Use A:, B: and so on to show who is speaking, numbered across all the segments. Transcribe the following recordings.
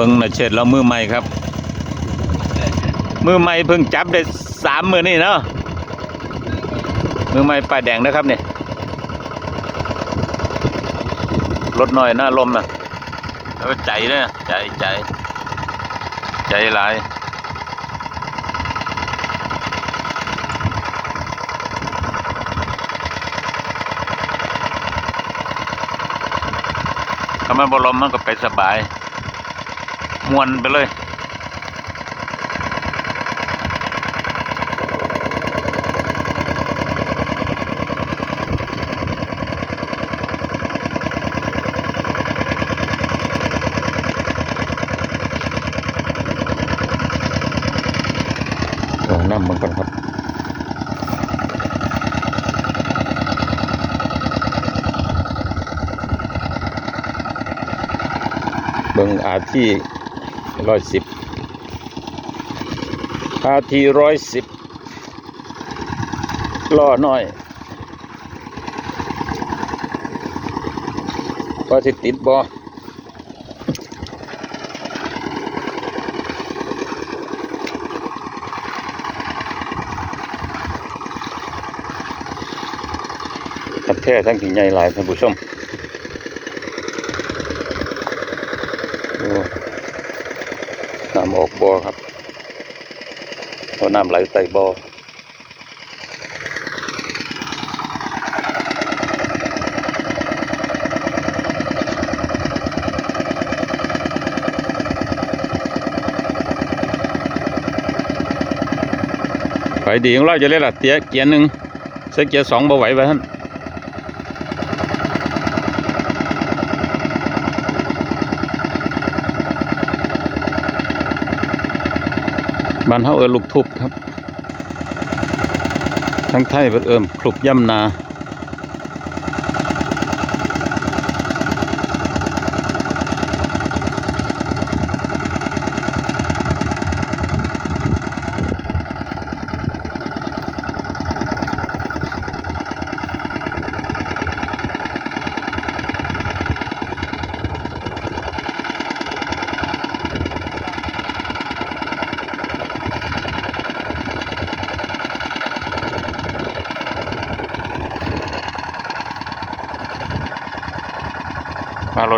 A: เบิ้งนาเชิดเรามือใหม่ครับ มือใหม่เพิ่งจับได้สามมือนี่เนาะมือใหม่ป้ายแดงนะครับเนี่ยรถหน่อยหน้าลมนะแล้วใจเนี่ยใจใจ ใจหลายถ้ามันบลมมันก็ไปสบาย มวนไปเลยเออน้ำมันก่อนครับเบิ่งอาที่ ร้อยสิบอาทีร้อยสิบล่อน้อยว่าสิติดบ่ทับแท้ทั้งที่ใหญ่หลายท่านผู้ชมโอ้น้ำออก บ่อครับเอาน้ำไหลใส่บ่อไปดีของเราจะเล่นละเตียเกียร์หนึ่งใส่เกียร์สองบ่ไหวไปท่าน บ้านเฮาเอิ้นลูกทุบครับ ทั้งไทยเพิ่นเอิ้นคลุกย่ำนา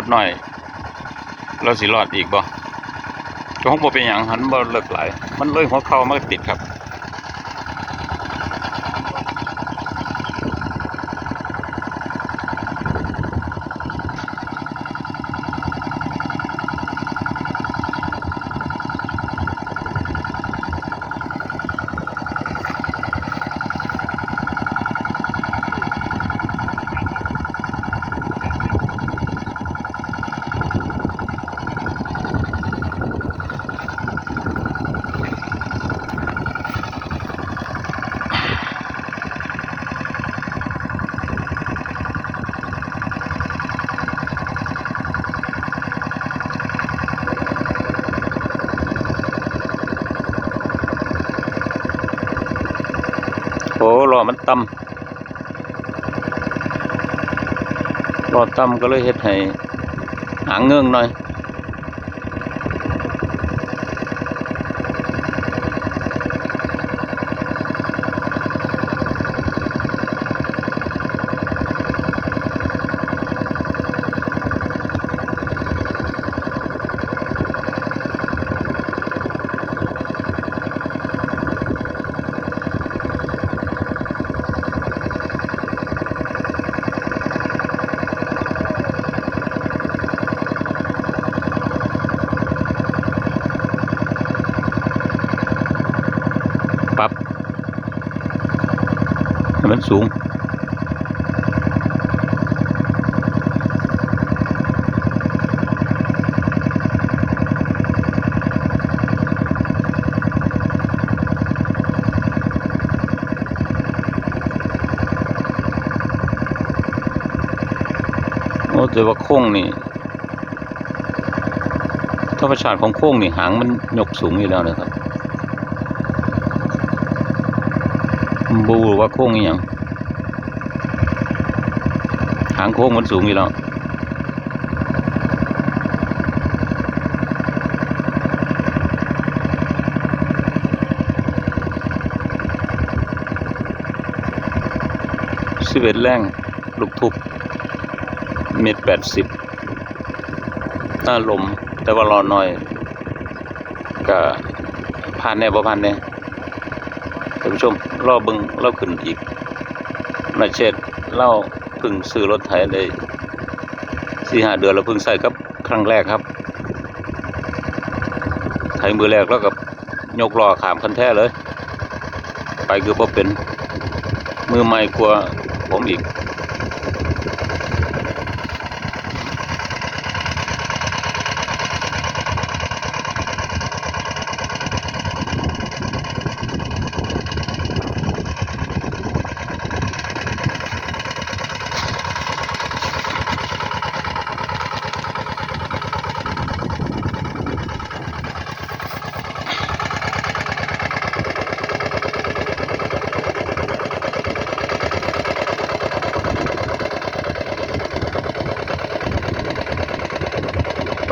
A: ถหน่อย เราสิรอดอีกบ่ก็คงบ่เป็นอย่างหันบ่เลิกหลาย มันเลยหัวเข่ามันติดครับ มันต่ำล้อต่ำก็เลยเห็ดให้หางเงื่องหน่อย มันสูง โอ้แต่ว่าโค้งนี่ธรรมชาติของโค้งนี่หางมันยกสูงอยู่แล้วนะครับ บูว่าโค้งอย่างหางโค้งมันสูงอยู่แล้วสิเอ็ดแรงลูกทุบเมตรแปดสิบหน้าลมแต่ว่ารอหน่อยก็ผ่านแน่บ่ผ่านแน่ ท่านผู้ชมรอบึงเราขึ้นอีกนาเชษเราพึ่งซื้อรถไถได้สี่ห้าเดือนแล้วพึ่งใส่กับครั้งแรกครับ ไถมือแรกแล้วกับยกล้อขามคันแท้เลย ไปคือพอเป็นมือใหม่กลัวผมอีก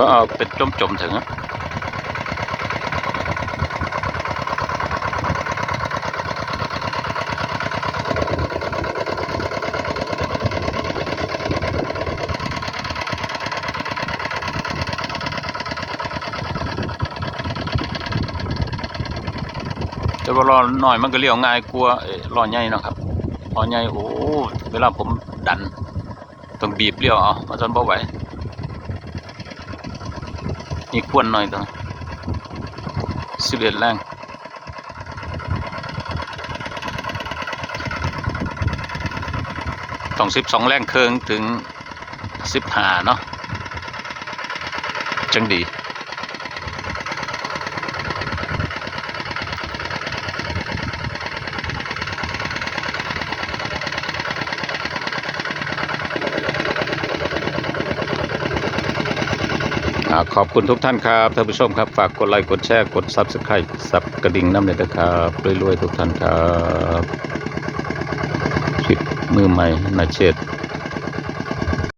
A: ก็เอาเป็นจมๆถึงแต่ว่ารอหน่อยมันก็เลี้ยวง่ายกลัวเอ้ยรอใหญ่นะครับรอใหญ่โอ้เวลาผมดันต้องบีบเลี้ยวเอามาจนบ่ไหว มีควนหน่อยตัวสิบเอ็ดแรงต้องสิบสองแรงเคิงถึงสิบห้าเนาะจังดี ขอบคุณทุกท่านครับท่านผู้ชมครับ ฝากกดไลค์กดแชร์กดซับสไครต์สับกระดิ่งน้ำเลยนะครับรวยๆทุกท่านครับคลิปมือใหม่นาเชต